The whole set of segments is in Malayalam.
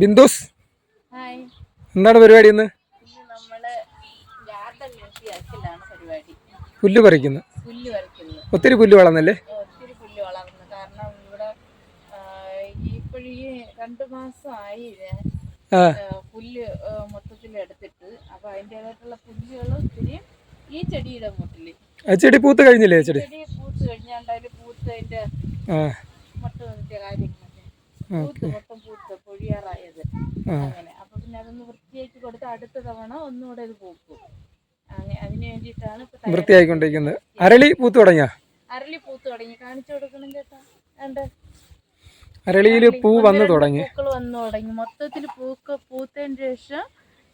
ബിന്ദുസ് എന്താണ് പരിപാടി ഇന്ന്? പുല്ല് പറിക്കുന്നു. ഒത്തിരി പുല്ല് വളർന്നല്ലേ? പുല്ല് രണ്ട് മാസമായി മൊത്തത്തിൽ എടുത്തിട്ട്. അപ്പൊ അതിന്റെതായിട്ടുള്ള പുല്ലുകൾ ഒത്തിരി ഈ ചെടിയുടെ മുട്ടിൽ. ആ ചെടി പൂത്ത് കഴിഞ്ഞില്ലേ? ചെടി? പൂത്ത് കഴിഞ്ഞാണ്ട് പൂത്ത് അതിന്റെ മുട്ട കാര്യങ്ങളൊക്കെ പൂത്ത് മൊത്തം പൂത്ത് പൊഴിയാറായത്. അങ്ങനെ. അപ്പൊ പിന്നെ അതൊന്ന് വൃത്തിയാക്കി കൊടുത്ത് അടുത്ത തവണ ഒന്നുകൂടെ ഇത് പൂക്കും. അതിന് വേണ്ടിയിട്ടാണ്. വൃത്തിയായിക്കൊണ്ടിരിക്കുന്നത്. അരളി പൂത്ത് തുടങ്ങിയ? അരളി പൂത്ത് തുടങ്ങി. കാണിച്ചു കൊടുക്കണം ചേട്ടാ. ഉണ്ട് അരളിയിൽ പൂ വന്ന് തുടങ്ങി. പൂക്കൾ വന്നു തുടങ്ങി. മൊത്തത്തിൽ പൂക്ക പൂത്തതിന് ശേഷം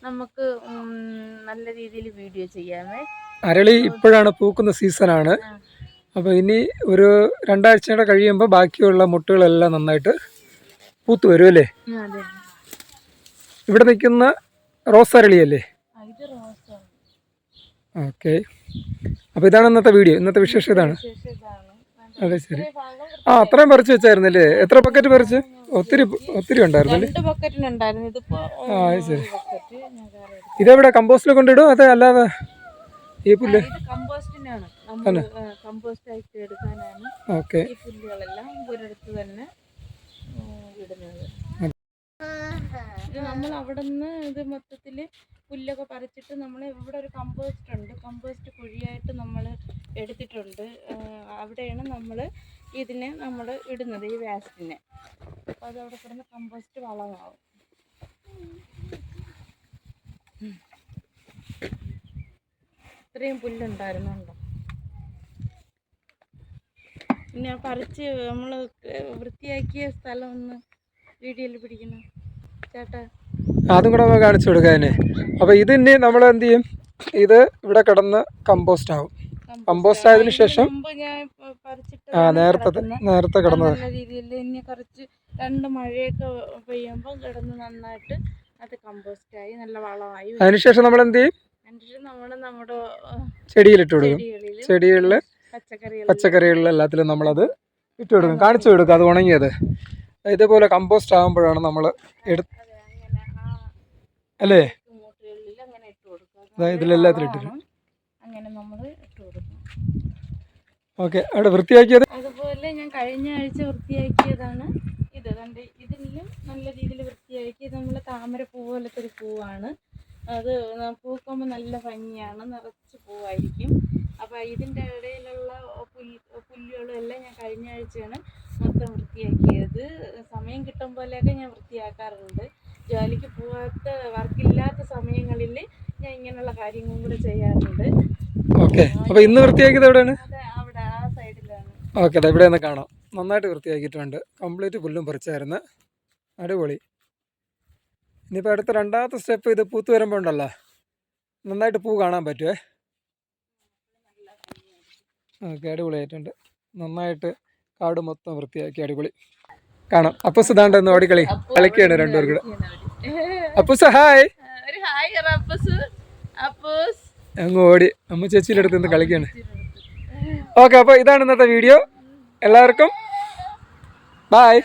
നമുക്ക് നല്ല രീതിയിൽ വീഡിയോ ചെയ്യാമേ. അരളി ഇപ്പോഴാണ് പൂക്കുന്ന സീസണാണ്. ആണ് അപ്പോൾ ഇനി ഒരു രണ്ടാഴ്ചയുടെ കഴിയുമ്പോൾ ബാക്കിയുള്ള മുട്ടുകളെല്ലാം നന്നായിട്ട് പൂത്ത് വരും അല്ലേ ഇവിടെ നിൽക്കുന്ന റോസ് അരളിയല്ലേ ഓക്കെ. അപ്പോൾ ഇതാണ് ഇന്നത്തെ വീഡിയോ ഇന്നത്തെ വിശേഷം ഇതാണ്. അതെ ശരി. ആ അത്രയും പറിച്ചു വെച്ചായിരുന്നല്ലേ? എത്ര പക്കറ്റ് പറിച്ച്? ഒത്തിരി ഒത്തിരി ഉണ്ടായിരുന്നല്ലേ? ആ, ശരി. ഇതെവിടെ കമ്പോസ്റ്റിൽ കൊണ്ടിടും അതെ അല്ലാതെ ഈ പുല്ല്? ഓക്കെ ഈ പുല്ലുകളെല്ലാം ഒരിടത്ത് തന്നെ ഉം, ഇടുന്നത് ഇത് നമ്മൾ അവിടെ നിന്ന് ഇത് മൊത്തത്തിൽ പുല്ലൊക്കെ പറിച്ചിട്ട് നമ്മൾ ഇവിടെ ഒരു കമ്പോസ്റ്റ് ഉണ്ട്. കമ്പോസ്റ്റ് കുഴിയായിട്ട് നമ്മൾ എടുത്തിട്ടുണ്ട്. അവിടെയാണ് നമ്മൾ ഇതിനെ നമ്മൾ ഇടുന്നത് ഈ വേസ്റ്റിനെ. അപ്പോൾ അതവിടെ കിടന്ന് കമ്പോസ്റ്റ് വളമാവും. ഇത്രയും പുല്ലുണ്ടായിരുന്നുണ്ടോ? പിന്നെ പറിച്ച് നമ്മൾ വൃത്തിയാക്കിയ സ്ഥലം ഒന്ന് വീഡിയോയിൽ പിടിക്കണം. അതും കൂടെ നമ്മൾ കാണിച്ചു കൊടുക്കാൻ അപ്പൊ അപ്പോൾ ഇത് ഇനി നമ്മൾ എന്ത് ചെയ്യും? ഇത് ഇവിടെ കിടന്ന് കമ്പോസ്റ്റ് ആവും. കമ്പോസ്റ്റ് ആയതിനു ശേഷം ആ നേരത്തെ. നേരത്തെ കിടന്നത്. നല്ല രീതിയിൽ ഇനി കുറച്ച് രണ്ട് മഴയൊക്കെ പെയ്യുമ്പോൾ കിടന്ന് നന്നായിട്ട് അത് കമ്പോസ്റ്റ് ആയി നല്ല വളമായി വരും. അതിനുശേഷം നമ്മൾ എന്ത് ചെയ്യും? നമ്മൾ നമ്മുടെ ചെടിയിലിട്ട് കൊടുക്കും. ചെടികളിൽ പച്ചക്കറികൾ പച്ചക്കറികളിൽ എല്ലാത്തിലും നമ്മളത് ഇട്ട് കൊടുക്കും. കാണിച്ചു കൊടുക്കും അത് ഉണങ്ങിയത്. ഇതേപോലെ കമ്പോസ്റ്റ് ആകുമ്പോഴാണ് നമ്മൾ എടു അല്ലേ? ഇതിലെല്ലാത്തിലും ഇട്ട് അങ്ങനെ നമ്മൾ ഇട്ട് കൊടുക്കും. ഓക്കെ അവിടെ വൃത്തിയാക്കിയത്? അതുപോലെ ഞാൻ കഴിഞ്ഞ ആഴ്ച വൃത്തിയാക്കിയതാണ്. ഇത് കണ്ട് ഇതിലും നല്ല രീതിയിൽ വൃത്തിയാക്കി നമ്മൾ താമര പൂ പോലത്തെ ഒരു പൂവാണ്. അത് പൂക്കുമ്പോൾ നല്ല ഭംഗിയാണ്. നിറച്ച് പൂവായിരിക്കും. അപ്പോൾ ഇതിന്റെ ഇടയിലുള്ള പുല്ല് പുല്ലുകളും എല്ലാം ഞാൻ കഴിഞ്ഞ ആഴ്ചയാണ് മൊത്തം വൃത്തിയാക്കിയത്. സമയം കിട്ടും പോലെയൊക്കെ ഞാൻ വൃത്തിയാക്കാറുണ്ട്. ജോലിക്ക് പോകാത്ത വർക്കില്ലാത്ത സമയങ്ങളിൽ ഞാൻ ഇങ്ങനെയുള്ള കാര്യങ്ങളും കൂടെ ചെയ്യാറുണ്ട്. ഓക്കെ. അപ്പോൾ ഇന്ന് വൃത്തിയാക്കിയത് എവിടെയാണ്? അവിടെ ആ സൈഡിലാണ്. ഓക്കെ അതെ ഇവിടെ നിന്ന് കാണാം. നന്നായിട്ട് വൃത്തിയാക്കിയിട്ടുണ്ട്. കംപ്ലീറ്റ് പുല്ലും പറിച്ചായിരുന്നു. അടിപൊളി. ഇനിയിപ്പോൾ അടുത്ത രണ്ടാമത്തെ സ്റ്റെപ്പ് ഇത് പൂത്ത് വരുമ്പോൾ ഉണ്ടല്ലോ. നന്നായിട്ട് പൂ കാണാൻ പറ്റുമേ ഓക്കെ അടിപൊളിയായിട്ടുണ്ട്. നന്നായിട്ട് കാട് മൊത്തം വൃത്തിയാക്കി അടിപൊളി. കാണാം. അപ്പൂസ് സുധാണ്ട് ഒന്ന് ഓടിക്കളി? കളിക്കുകയാണ് രണ്ടുപേർ കൂടെ. അപ്പൂസ് ഹായ് അങ്ങ് ഓടി. അമ്മ ചേച്ചിയുടെ അടുത്ത് നിന്ന് കളിക്കാണ്. ഓക്കെ അപ്പോൾ ഇതാണ് ഇന്നത്തെ വീഡിയോ. എല്ലാവർക്കും. ബായ്